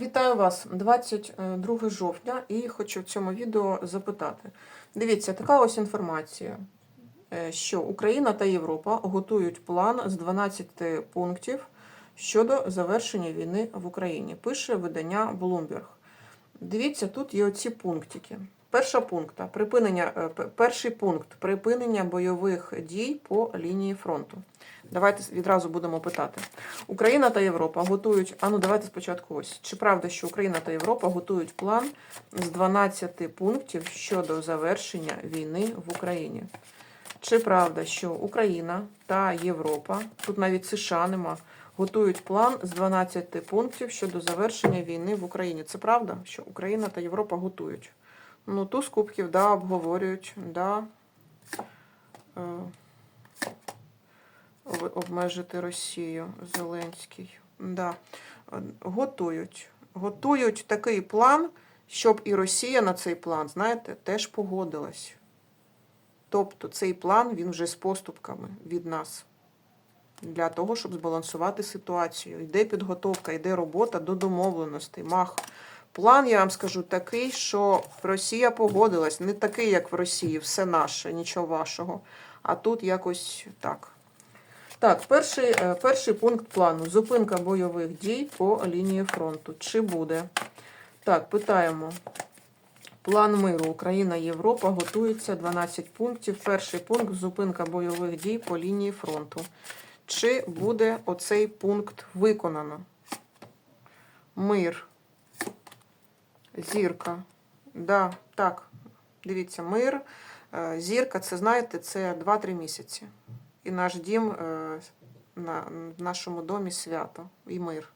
Вітаю вас 22 жовтня і хочу в цьому відео запитати. Дивіться, така ось інформація, е, що Україна та Європа готують план з 12 пунктів щодо завершення війни в Україні. Пише видання Bloomberg. Дивіться, тут є оці пунктики. Перша пункта припинення, е, перший пункт припинення бойових дій по лінії фронту. Давайте відразу будемо питати. Україна та Європа готують. А ну давайте спочатку ось. Чи правда, що Україна та Європа готують план з 12 пунктів щодо завершення війни в Україні? Чи правда, що Україна та Європа, тут навіть США нема, готують план з 12 пунктів щодо завершення війни в Україні? Це правда, що Україна та Європа готують? Ну, туз кубків, да, обговорюють, да. Е, обмежити Росію, Зеленський. Да. Е, Готують. Готують такий план, щоб і Росія на цей план, знаєте, теж погодилась. Тобто цей план він вже з поступками від нас. Для того, щоб збалансувати ситуацію. Йде підготовка, йде робота до домовленостей. Мах. План, я вам скажу, такий, що Росія погодилась. Не такий, як в Росії, все наше, нічого вашого. А тут якось так. Так, перший, е, перший пункт плану. Зупинка бойових дій по лінії фронту. Чи буде? Так, питаємо. План миру Україна, Європа готується 12 пунктів. Перший пункт зупинка бойових дій по лінії фронту. Чи буде оцей пункт виконано? Мир. Зірка. Да, так. Дивіться, мир. Е, Зірка, це знаєте, це 2-3 місяці. І наш дім е, на нашому домі свято і мир.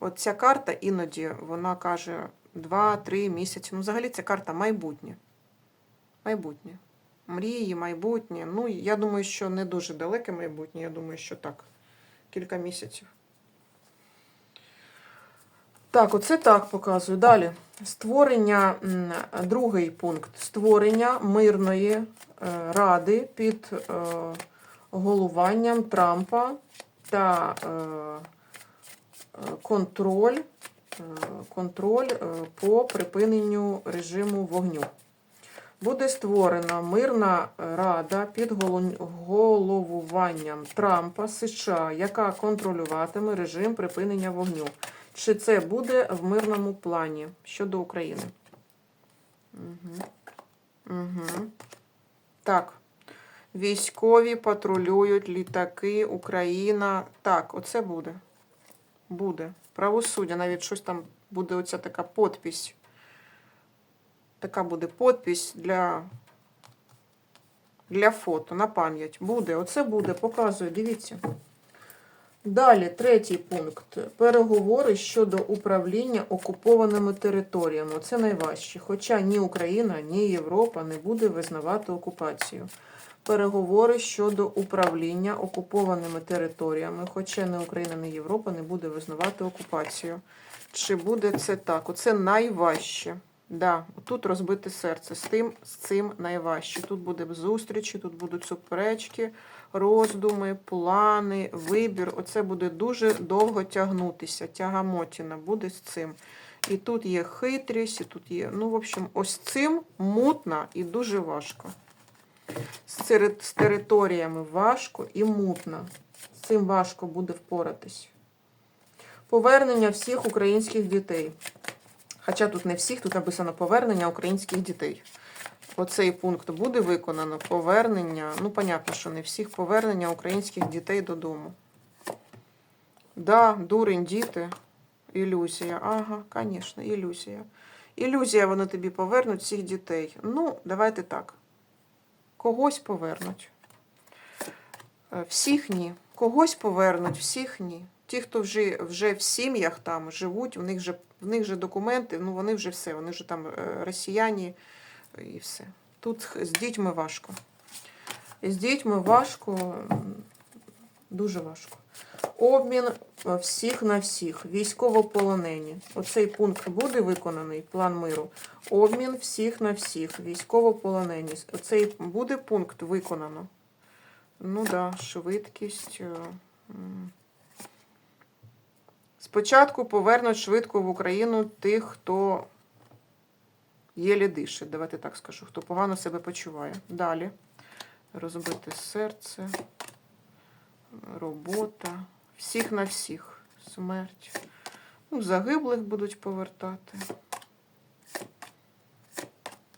От ця карта іноді вона каже 2-3 місяці. Ну, взагалі ця карта майбутнє. Майбутнє. Мрії, майбутнє. Ну, я думаю, що не дуже далеке майбутнє. Я думаю, що так. Кілька місяців. Так, оце так показую. Далі. Створення, другий пункт. Створення мирної е, ради під е, головуванням Трампа та е, контроль, контроль по припиненню режиму вогню. Буде створена мирна рада під головуванням Трампа США, яка контролюватиме режим припинення вогню. Чи це буде в мирному плані щодо України? Угу. Угу. Так. Військові патрулюють літаки, Україна. Так, оце буде. Буде. Правосуддя, навіть щось там буде оця така подпись. Така буде подпись для, для фото на пам'ять. Буде, оце буде, показую, дивіться. Далі, третій пункт. Переговори щодо управління окупованими територіями. Це найважче. Хоча ні Україна, ні Європа не буде визнавати окупацію. Переговори щодо управління окупованими територіями, хоча ні Україна, ні Європа не буде визнавати окупацію. Чи буде це так? Оце найважче. Да, тут розбите серце. З тим, з цим найважче. Тут буде зустрічі, тут будуть суперечки, роздуми, плани, вибір. Оце буде дуже довго тягнутися. Тягамотіна буде з цим. І тут є хитрість, і тут є. Ну, в общем, ось цим мутно і дуже важко. З, з територіями важко і мутно. З цим важко буде впоратись. Повернення всіх українських дітей. Хоча тут не всіх, тут написано повернення українських дітей. Оцей пункт буде виконано. Повернення, ну, понятно, що не всіх, повернення українських дітей додому. Да, дурень, діти. Ілюзія. Ага, звісно, ілюзія. Ілюзія, вони тобі повернуть всіх дітей. Ну, давайте так. Когось повернуть. Е, Всіх ні. Когось повернуть, всіх ні. Ті, хто вже, вже в сім'ях там живуть, в них же, в них же документи, ну вони вже все, вони вже там е, росіяни і все. Тут з дітьми важко. З дітьми важко, дуже важко. Обмін е, всіх на всіх, військовополонені. Оцей пункт буде виконаний, план миру. Обмін всіх на всіх, військовополонені. Оцей буде пункт виконано. Ну да, швидкість. е, Спочатку повернуть швидко в Україну тих, хто єлі дише, давайте так скажу, хто погано себе почуває. Далі. Розбите серце, робота. Всіх на всіх. Смерть. Ну, загиблих будуть повертати.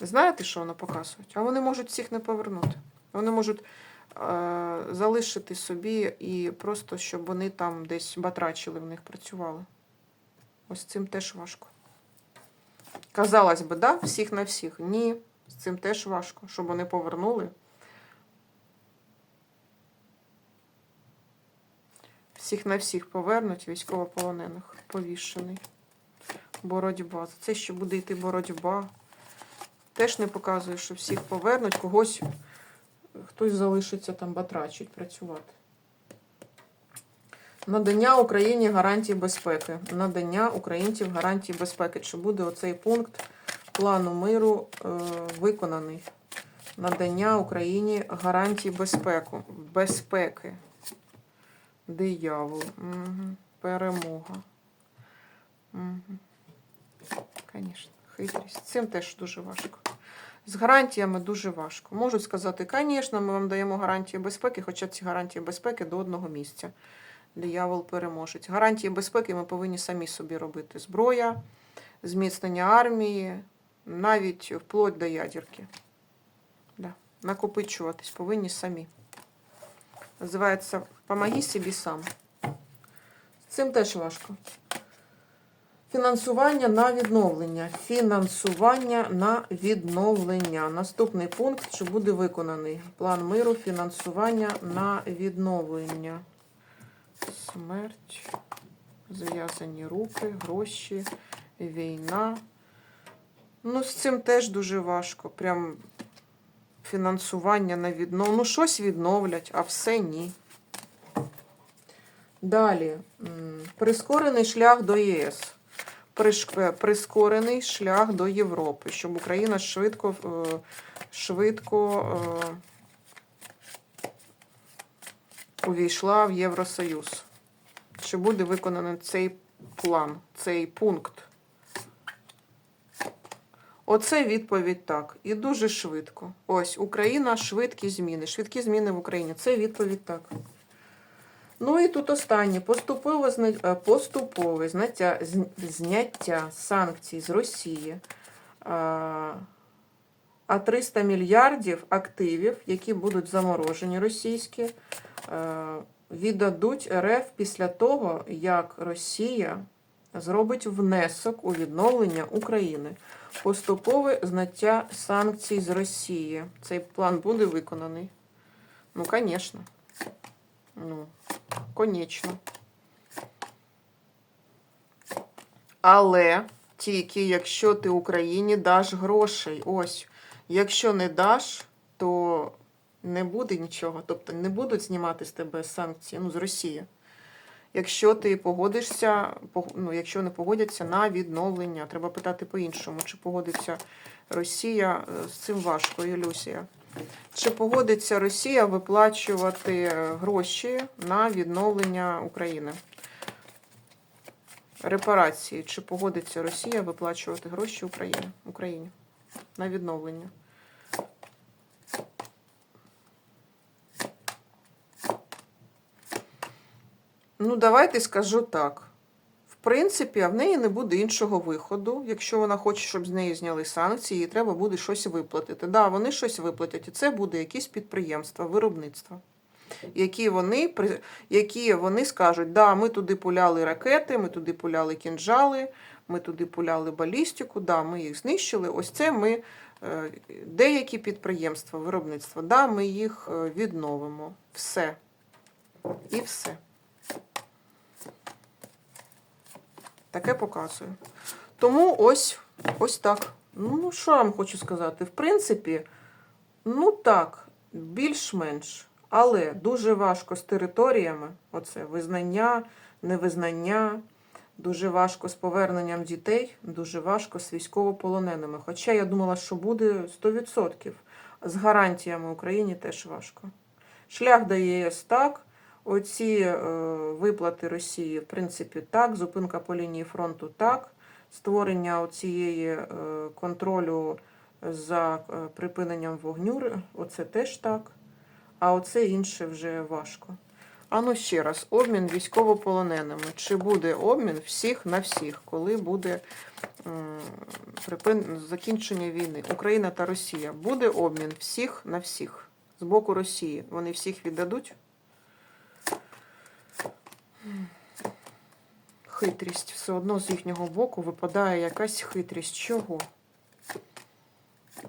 Знаєте, що воно показують? А вони можуть всіх не повернути. Вони можуть е, залишити собі і просто, щоб вони там десь батрачили, в них працювали. Ось цим теж важко. Казалось би, да, всіх на всіх. Ні, з цим теж важко, щоб вони повернули. Всіх на всіх повернуть військовополонених, повішений. Боротьба. За це ще буде йти боротьба. Теж не показує, що всіх повернуть, когось хтось залишиться там батрачить, працювати. Надання Україні гарантій безпеки. Надання українців гарантій безпеки. Чи буде оцей пункт плану миру е, виконаний? Надання Україні гарантій безпеку. безпеки. Диявол. Угу. Перемога. Угу. Звісно, хитрість. Цим теж дуже важко. З гарантіями дуже важко. Можуть сказати, звісно, ми вам даємо гарантії безпеки, хоча ці гарантії безпеки до одного місця. Диявол переможець. Гарантії безпеки ми повинні самі собі робити. Зброя, зміцнення армії, навіть вплоть до ядерки. Да. Накопичуватись повинні самі. Називається Помоги собі сам. Цим теж важко. Фінансування на відновлення. Фінансування на відновлення. Наступний пункт, чи буде виконаний. План миру, фінансування на відновлення. Смерть, зав'язані руки, гроші, війна. Ну, з цим теж дуже важко. Прям фінансування на відновлення. Ну, щось відновлять, а все ні. Далі. Прискорений шлях до ЄС. Прискорений шлях до Європи, щоб Україна швидко, е, швидко е, увійшла в Євросоюз. Чи буде виконаний цей план, цей пункт? Оце відповідь так. І дуже швидко. Ось Україна, швидкі зміни. Швидкі зміни в Україні. Це відповідь так. Ну і тут останнє. Поступове, е, поступове зняття, зняття санкцій з Росії. А, а 300 мільярдів активів, які будуть заморожені російські, е, віддадуть РФ після того, як Росія зробить внесок у відновлення України. Поступове зняття санкцій з Росії. Цей план буде виконаний. Ну, звісно. Ну, конечно. Але тільки якщо ти Україні даш грошей. Ось. Якщо не даш, то не буде нічого. Тобто не будуть знімати з тебе санкції ну, з Росії. Якщо ти погодишся, ну, якщо не погодяться на відновлення, треба питати по-іншому, чи погодиться Росія е, з цим важко, ілюзія. Чи погодиться Росія виплачувати е, гроші на відновлення України? Репарації. Чи погодиться Росія виплачувати гроші Україні, Україні на відновлення? Ну, давайте скажу так. В принципі, а в неї не буде іншого виходу. Якщо вона хоче, щоб з неї зняли санкції, їй треба буде щось виплатити. Да, вони щось виплатять, і це буде якісь підприємства, виробництва, які вони, які вони скажуть, да, ми туди пуляли ракети, ми туди пуляли кінжали, ми туди пуляли балістику, да, ми їх знищили. Ось це ми е, деякі підприємства, виробництва, да, ми їх е, відновимо. Все. І все. Таке показує. Тому ось, ось так. Ну, що я вам хочу сказати? В принципі, ну так, більш-менш. Але дуже важко з територіями. Оце визнання, невизнання. Дуже важко з поверненням дітей, дуже важко з військовополоненими. Хоча я думала, що буде 100%. З гарантіями Україні теж важко. Шлях до ЄС так, Оці е, виплати Росії, в принципі, так, зупинка по лінії фронту так, створення цієї е, контролю за е, припиненням вогню, оце теж так. А оце інше вже важко. А ну ще раз, обмін військовополоненими. Чи буде обмін всіх на всіх, коли буде припин... закінчення війни? Україна та Росія. Буде обмін всіх на всіх з боку Росії. Вони всіх віддадуть? Хитрість. Все одно з їхнього боку випадає якась хитрість. Чого?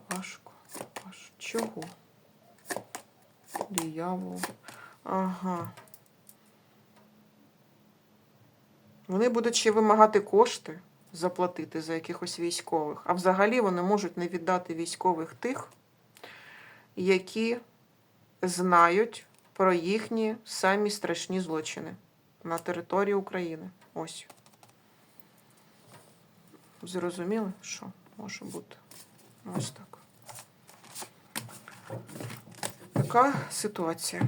Важко. Важко. Чого? Диявол. Ага. Вони будуть ще вимагати кошти заплатити за якихось військових. А взагалі вони можуть не віддати військових тих, які знають про їхні самі страшні злочини на території України. Ось. Зрозуміли, що може бути? Ось так. Така ситуація.